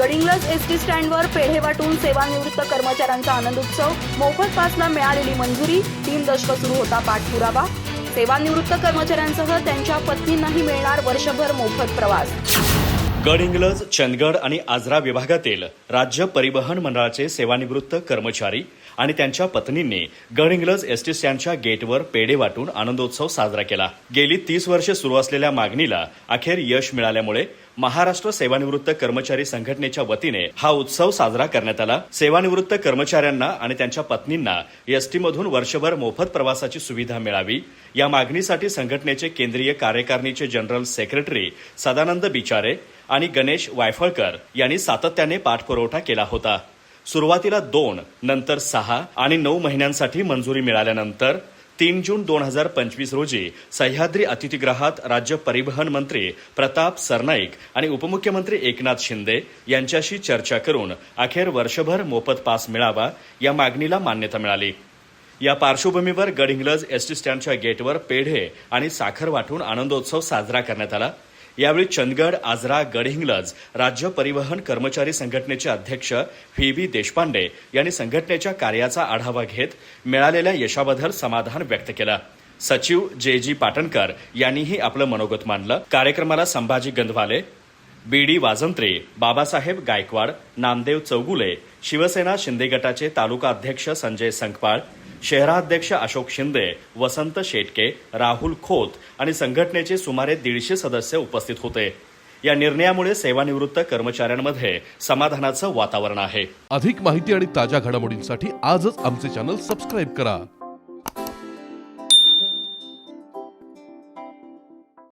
Gadhinglaj S T स्टँडवर पेढे वाटून सेवानिवृत्त कर्मचाऱ्यांचा आनंद उत्सव. मोफत पासला मिळालेली मंजुरी. तीन दशक सुरू होता पाठपुरावा. सेवानिवृत्त कर्मचाऱ्यांसह त्यांच्या पत्नींनाही मिळणार वर्षभर मोफत प्रवास. गडहिंग्लज चंदगड आणि आजरा विभागातील राज्य परिवहन मंडळाचे सेवानिवृत्त कर्मचारी आणि त्यांच्या पत्नींनी गडहिंग्लज एसटी स्टँडच्या गेटवर पेढे वाटून आनंदोत्सव साजरा केला. गेली तीस वर्षे सुरू असलेल्या मागणीला अखेर यश मिळाल्यामुळे महाराष्ट्र सेवानिवृत्त कर्मचारी संघटनेच्या वतीने हा उत्सव साजरा करण्यात आला. सेवानिवृत्त कर्मचाऱ्यांना आणि त्यांच्या पत्नींना एसटी मधून वर्षभर मोफत प्रवासाची सुविधा मिळावी. या मागणीसाठी संघटनेचे केंद्रीय कार्यकारिणीचे जनरल सेक्रेटरी सदानंद बिचारे आणि गणेश वायफळकर यांनी सातत्याने पाठपुरवठा केला होता. सुरुवातीला दोन नंतर सहा आणि नऊ महिन्यांसाठी मंजुरी मिळाल्यानंतर तीन जून दोन हजार पंचवीस रोजी सह्याद्री अतिथीगृहात राज्य परिवहन मंत्री प्रताप सरनाईक आणि उपमुख्यमंत्री एकनाथ शिंदे यांच्याशी चर्चा करून अखेर वर्षभर मोफत पास मिळावा या मागणीला मान्यता मिळाली. या पार्श्वभूमीवर गडहिंग्लज एसटी स्टँडच्या गेटवर पेढे आणि साखर वाटून आनंदोत्सव साजरा करण्यात आला. यावेळी चंदगड आजरा गडहिंग्लज राज्य परिवहन कर्मचारी संघटनेचे अध्यक्ष व्ही व्ही देशपांडे यांनी संघटनेच्या कार्याचा आढावा घेत मिळालेल्या यशाबद्दल समाधान व्यक्त केलं. सचिव जे जी पाटणकर यांनीही आपलं मनोगत मांडलं. कार्यक्रमाला संभाजी गंधवाले बी डी वाजंत्रे बाबासाहेब गायकवाड नामदेव चौगुले शिवसेना शिंदे गटाचे तालुका अध्यक्ष संजय संकपाळ शहराध्यक्ष अशोक शिंदे वसंत शेटके राहुल खोत आणि संघटनेचे सुमारे दीडशे सदस्य उपस्थित होते. या निर्णयामुळे सेवानिवृत्त कर्मचाऱ्यांमध्ये समाधानाचं वातावरण आहे. अधिक माहिती आणि ताज्या घडामोडींसाठी आजच आमचे चॅनल सबस्क्राईब करा.